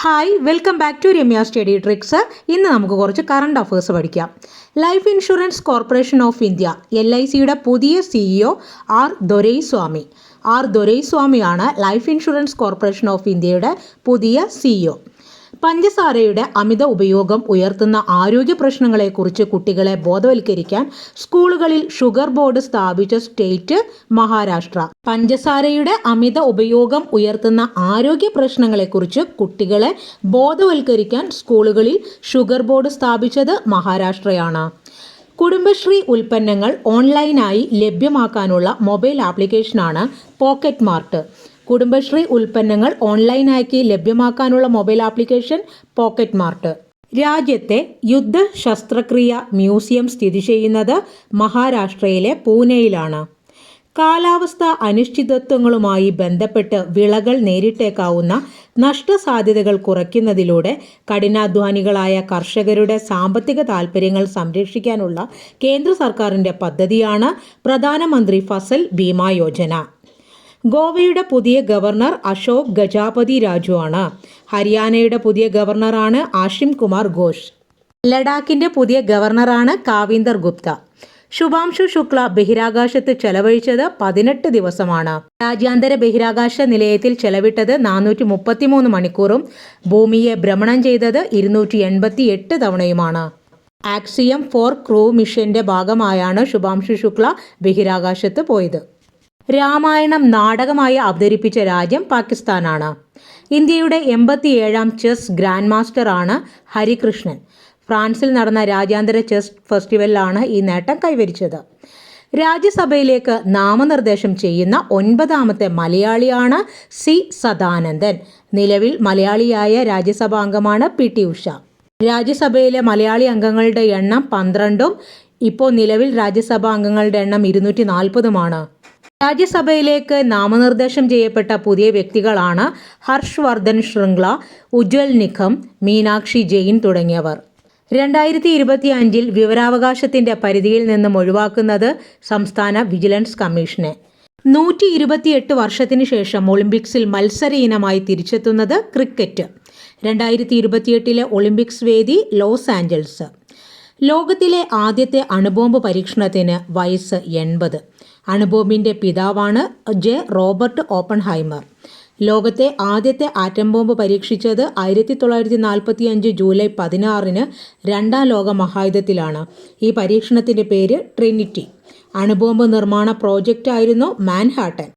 Hi welcome back to Ramya study tricks ഇന്ന് നമുക്ക് കുറച്ച് കറണ്ട് അഫേഴ്സ് പഠിക്കാം. Life insurance corporation of India L I സിയുടെ പുതിയ സിഇഒ ആർ ദൊരൈസ്വാമി. ആർ ദൊരൈസ്വാമിയാണ് ലൈഫ് ഇൻഷുറൻസ് കോർപ്പറേഷൻ ഓഫ് ഇന്ത്യയുടെ പുതിയ സിഇഒ പഞ്ചസാരയുടെ അമിത ഉപയോഗം ഉയർത്തുന്ന ആരോഗ്യ പ്രശ്നങ്ങളെക്കുറിച്ച് കുട്ടികളെ ബോധവൽക്കരിക്കാൻ സ്കൂളുകളിൽ ഷുഗർ ബോർഡ് സ്ഥാപിച്ച സ്റ്റേറ്റ് മഹാരാഷ്ട്ര. പഞ്ചസാരയുടെ അമിത ഉപയോഗം ഉയർത്തുന്ന ആരോഗ്യ പ്രശ്നങ്ങളെക്കുറിച്ച് കുട്ടികളെ ബോധവൽക്കരിക്കാൻ സ്കൂളുകളിൽ ഷുഗർ ബോർഡ് സ്ഥാപിച്ചത് മഹാരാഷ്ട്രയാണ്. കുടുംബശ്രീ ഉൽപ്പന്നങ്ങൾ ഓൺലൈനായി ലഭ്യമാക്കാനുള്ള മൊബൈൽ ആപ്ലിക്കേഷനാണ് പോക്കറ്റ് മാർട്ട്. കുടുംബശ്രീ ഉൽപ്പന്നങ്ങൾ ഓൺലൈനാക്കി ലഭ്യമാക്കാനുള്ള മൊബൈൽ ആപ്ലിക്കേഷൻ പോക്കറ്റ് മാർട്ട്. രാജ്യത്തെ യുദ്ധ ശസ്ത്രക്രിയ മ്യൂസിയം സ്ഥിതി ചെയ്യുന്നത് മഹാരാഷ്ട്രയിലെ പൂനെയിലാണ്. കാലാവസ്ഥ അനിശ്ചിതത്വങ്ങളുമായി ബന്ധപ്പെട്ട് വിളകൾ നേരിട്ടേക്കാവുന്ന നഷ്ടസാധ്യതകൾ കുറയ്ക്കുന്നതിലൂടെ കഠിനാധ്വാനികളായ കർഷകരുടെ സാമ്പത്തിക താൽപ്പര്യങ്ങൾ സംരക്ഷിക്കാനുള്ള കേന്ദ്ര സർക്കാരിന്റെ പദ്ധതിയാണ് പ്രധാനമന്ത്രി ഫസൽ ബീമാ യോജന. ഗോവയുടെ പുതിയ ഗവർണർ അശോക് ഗജാപതി രാജു ആണ്. ഹരിയാനയുടെ പുതിയ ഗവർണറാണ് ആഷിം കുമാർ ഘോഷ്. ലഡാക്കിന്റെ പുതിയ ഗവർണറാണ് കാവീന്ദർ ഗുപ്ത. ശുഭാംശു ശുക്ല ബഹിരാകാശത്ത് ചെലവഴിച്ചത് പതിനെട്ട് ദിവസമാണ്. രാജ്യാന്തര ബഹിരാകാശ നിലയത്തിൽ ചെലവിട്ടത് നാനൂറ്റി മുപ്പത്തിമൂന്ന് മണിക്കൂറും ഭൂമിയെ ഭ്രമണം ചെയ്തത് ഇരുന്നൂറ്റി എൺപത്തി എട്ട് തവണയുമാണ്. ആക്സിയം ഫോർ ക്രൂ മിഷന്റെ ഭാഗമായാണ് ശുഭാംശു ശുക്ല ബഹിരാകാശത്ത് പോയത്. രാമായണം നാടകമായി അവതരിപ്പിച്ച രാജ്യം പാകിസ്ഥാനാണ്. ഇന്ത്യയുടെ എൺപത്തിയേഴാം ചെസ് ഗ്രാൻഡ് മാസ്റ്ററാണ് ഹരികൃഷ്ണൻ. ഫ്രാൻസിൽ നടന്ന രാജ്യാന്തര ചെസ് ഫെസ്റ്റിവലിലാണ് ഈ നേട്ടം കൈവരിച്ചത്. രാജ്യസഭയിലേക്ക് നാമനിർദ്ദേശം ചെയ്യുന്ന ഒൻപതാമത്തെ മലയാളിയാണ് സി സദാനന്ദൻ. നിലവിൽ മലയാളിയായ രാജ്യസഭാ അംഗമാണ് പി ടി ഉഷ. രാജ്യസഭയിലെ മലയാളി അംഗങ്ങളുടെ എണ്ണം പന്ത്രണ്ടും ഇപ്പോൾ നിലവിൽ രാജ്യസഭാ അംഗങ്ങളുടെ എണ്ണം ഇരുന്നൂറ്റി നാൽപ്പതുമാണ് രാജ്യസഭയിലേക്ക് നാമനിർദ്ദേശം ചെയ്യപ്പെട്ട പുതിയ വ്യക്തികളാണ് ഹർഷ് വർദ്ധൻ ശൃംഗ്ല ഉജ്വൽ നിഖം മീനാക്ഷി ജെയിൻ തുടങ്ങിയവർ. രണ്ടായിരത്തി ഇരുപത്തി അഞ്ചിൽ വിവരാവകാശത്തിന്റെ പരിധിയിൽ നിന്നും ഒഴിവാക്കുന്നത് സംസ്ഥാന വിജിലൻസ് കമ്മീഷനെ. നൂറ്റി ഇരുപത്തിയെട്ട് വർഷത്തിന് ശേഷം ഒളിമ്പിക്സിൽ മത്സര ഇനമായി തിരിച്ചെത്തുന്നത് ക്രിക്കറ്റ്. രണ്ടായിരത്തി ഇരുപത്തിയെട്ടിലെ ഒളിമ്പിക്സ് വേദി ലോസ് ആഞ്ചൽസ്. ലോകത്തിലെ ആദ്യത്തെ അണുബോംബ് പരീക്ഷണത്തിന് വയസ്സ് എൺപത്. അണുബോംബിന്റെ പിതാവാണ് ജെ റോബർട്ട് ഓപ്പൺഹൈമർ. ലോകത്തെ ആദ്യത്തെ ആറ്റം ബോംബ് പരീക്ഷിച്ചത് ആയിരത്തി തൊള്ളായിരത്തി നാൽപ്പത്തി അഞ്ച് ജൂലൈ പതിനാറിന് രണ്ടാം ലോക മഹായുദ്ധത്തിലാണ്. ഈ പരീക്ഷണത്തിന്റെ പേര് ട്രിനിറ്റി. അണുബോംബ് നിർമ്മാണ പ്രോജക്റ്റ് ആയിരുന്നു മാൻഹാട്ടൻ.